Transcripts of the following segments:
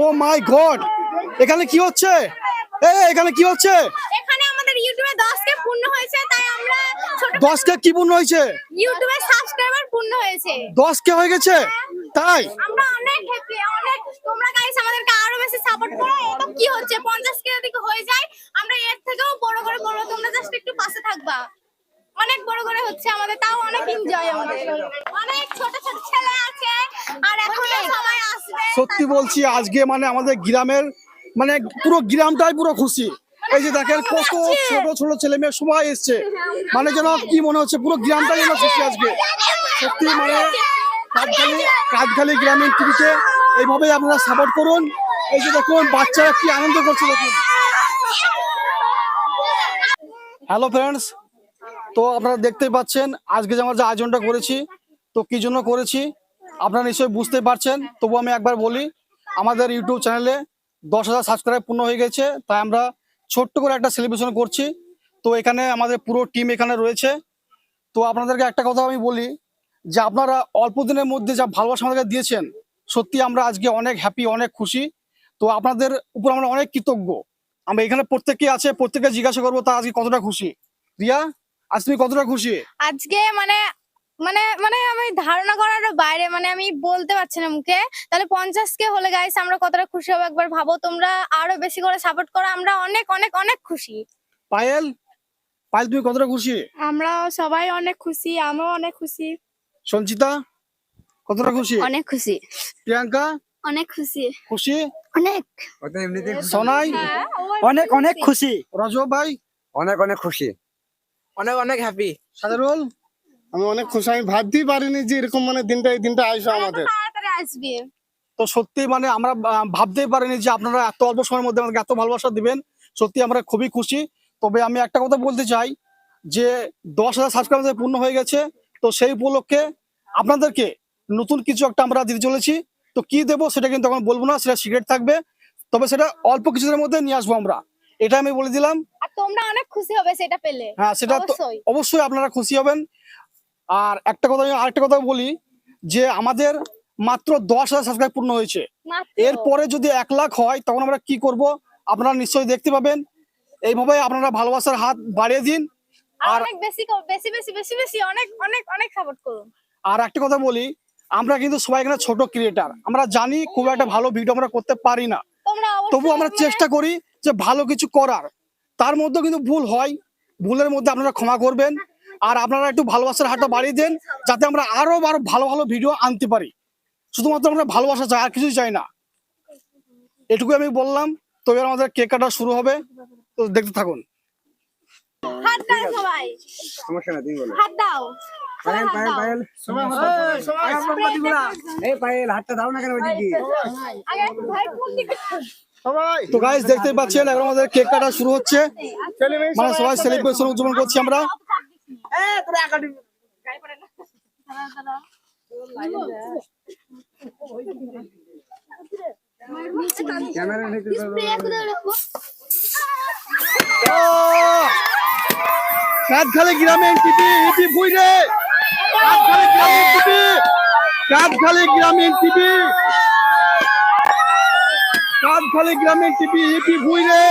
ও মাই god! এখানে কি হচ্ছে? এ এখানে কি হচ্ছে? এখানে আমাদের ইউটিউবে 10 কে পূর্ণ হয়েছে তাই আমরা ছোট দশ কে কি পূর্ণ হয়েছে? ইউটিউবে সাবস্ক্রাইবার পূর্ণ হয়েছে। দশ কে হয়ে গেছে? তাই? আমরা অনেক হ্যাপি অনেক তোমরা গাইস আমাদেরকে আরও বেশি সাপোর্ট করো। এটা কি হচ্ছে? 50 কে দিকে হয়ে যায় আমরা এর থেকেও বড় করে বলব তোমরা জাস্ট একটু পাশে থাকবা। অনেক বড় করে হচ্ছে আমাদের তাও অনেক এনজয় আমাদের। অনেক ছোট ছোট ছেলে আছে আর এখনও সবাই আসবে। সত্যি বলছি আজকে মানে আমাদের গ্রামের মানে পুরো গ্রামটাই পুরো খুশি। এই যে দেখেন কত ছোট ছোট ছেলে মেয়ে সবাই এসছে। মানে যেন কি মনে হচ্ছে পুরো গ্রামটাই যেন খুশি আজকে। সত্যি মানে কাজখালি কাজখালি গ্রামীণ টিভিতে এইভাবেই আপনারা সাপোর্ট করুন। এই যে দেখুন বাচ্চারা কি আনন্দ করছে দেখুন। হ্যালো ফ্রেন্ডস তো আপনারা দেখতেই পাচ্ছেন, আজকে যে আমরা যে আয়োজনটা করেছি, তো কি জন্য করেছি, আপনারা নিশ্চয়ই বুঝতে পারছেন। তবু আমি একবার বলি, আমাদের ইউটিউব চ্যানেলে দশ হাজার সাবস্ক্রাইব পূর্ণ হয়ে গেছে, তাই আমরা ছোট্ট করে একটা সেলিব্রেশন করছি। তো এখানে আমাদের পুরো টিম এখানে রয়েছে। তো আপনাদেরকে একটা কথা আমি বলি, যে আপনারা অল্প দিনের মধ্যে যা ভালোবাসা আমাদেরকে দিয়েছেন, সত্যি আমরা আজকে অনেক হ্যাপি অনেক খুশি। তো আপনাদের উপর আমরা অনেক কৃতজ্ঞ। আমরা এখানে প্রত্যেককে আছে, প্রত্যেককে জিজ্ঞাসা করব, তা আজকে কতটা খুশি? রিয়া? আজ তুমি কতটা খুশি? আজকে মানে মানে মানে আমি ধারণা করার বাইরে মানে আমি বলতে পারছি না মুখে। তাহলে পঞ্চাশ কে হলে গাইস আমরা কতটা খুশি হব একবার ভাবো। তোমরা আরও বেশি করে সাপোর্ট করো আমরা অনেক অনেক অনেক খুশি। পায়েল পায়েল তুমি কতটা খুশি? আমরা সবাই অনেক খুশি আমরাও অনেক খুশি। সঞ্চিতা কতটা খুশি? অনেক খুশি। প্রিয়াঙ্কা অনেক খুশি। খুশি? অনেক। সোনাই অনেক অনেক খুশি। রজব ভাই? অনেক অনেক খুশি। অনেক অনেক হ্যাপি সাদারুল আমি অনেক খুশি আমি ভাবতেই পারিনি যে এরকম মানে দিনটা এই দিনটা আসবে আমাদের। আসবে। তো সত্যি মানে আমরা ভাবতেই পারিনি যে আপনারা এত অল্প সময়ের মধ্যে আমাদেরকে এত ভালোবাসা দিবেন। সত্যি আমরা খুবই খুশি। তবে আমি একটা কথা বলতে চাই যে দশ হাজার সাবস্ক্রাইবার পূর্ণ হয়ে গেছে। তো সেই উপলক্ষে আপনাদেরকে নতুন কিছু একটা আমরা দিতে চলেছি। তো কি দেবো সেটা কিন্তু এখন বলব না সেটা সিগারেট থাকবে। তবে সেটা অল্প কিছুদিনের মধ্যে নিয়ে আসব আমরা। এটা আমি বলে দিলাম। তোমরা অনেক খুশি হবে সেটা পেলে। হ্যাঁ সেটা অবশ্যই। আপনারা খুশি হবেন। আর একটা কথা আমি আরেকটা কথা বলি যে আমাদের মাত্র দশ হাজার সাবস্ক্রাইব পূর্ণ হয়েছে। এরপরে যদি এক লাখ হয় তখন আমরা কি করব? আপনারা নিশ্চয়ই দেখতে পাবেন। এইভাবে আপনারা ভালোবাসার হাত বাড়িয়ে দিন। আর অনেক বেশি বেশি বেশি বেশি বেশি অনেক অনেক অনেক সাপোর্ট করুন। আর একটা কথা বলি আমরা কিন্তু সবাই এখানে ছোট ক্রিয়েটার আমরা জানি খুব একটা ভালো ভিডিও আমরা করতে পারি না। তবু আমরা মানে- চেষ্টা করি যে ভালো কিছু করার। তার মধ্যেও কিন্তু ভুল হয়। ভুলের মধ্যে আপনারা ক্ষমা করবেন। আর আপনারা একটু ভালোবাসার হাতটা বাড়িয়ে দেন যাতে আমরা আরও আরও ভালো ভালো ভিডিও আনতে পারি। শুধুমাত্র আমরা ভালোবাসা চাই আর কিছুই চাই না। এটুকু আমি বললাম। তো এবার আমাদের কেক কাটা শুরু হবে। তো দেখতে থাকুন। হাত দাও সমস্যা না তুমি বলো। হাত দাও। সবাই পায়েল হাত পায়েল দাও। এই পায়েল হাতটা দাও না কেন ওই আগে ভাই কোন দিকে। সবাই তো গাইস দেখতেই পাচ্ছেন এখন আমাদের কেক কাটা শুরু হচ্ছে। মানে সবাই সেলিব্রেশন উদযাপন করছি আমরা। কাঠখালি গ্রামীণ টিভি ইপি ভুই রে। কাঠখালি গ্রামীণ টিভি কাঠখালি গ্রামীণ টিভি কাঠখালি গ্রামীণ টিভি ইপি ভুই রে।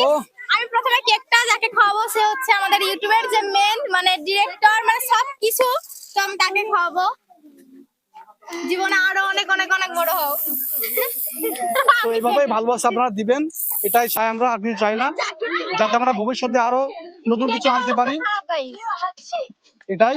তো আমি প্রথমে কেকটা যাকে খাওয়াবো সে হচ্ছে আমাদের ইউটিউবের যে মেন মানে ডিরেক্টর মানে সব কিছু তো আমি তাকে খাওয়াবো। জীবনে আরও অনেক অনেক অনেক বড় হও। তো এইভাবেই ভালোবাসা আপনারা দিবেন। এটাই চাই আমরা আপনি চাই না। যাতে আমরা ভবিষ্যতে আরও নতুন কিছু আনতে পারি। এটাই।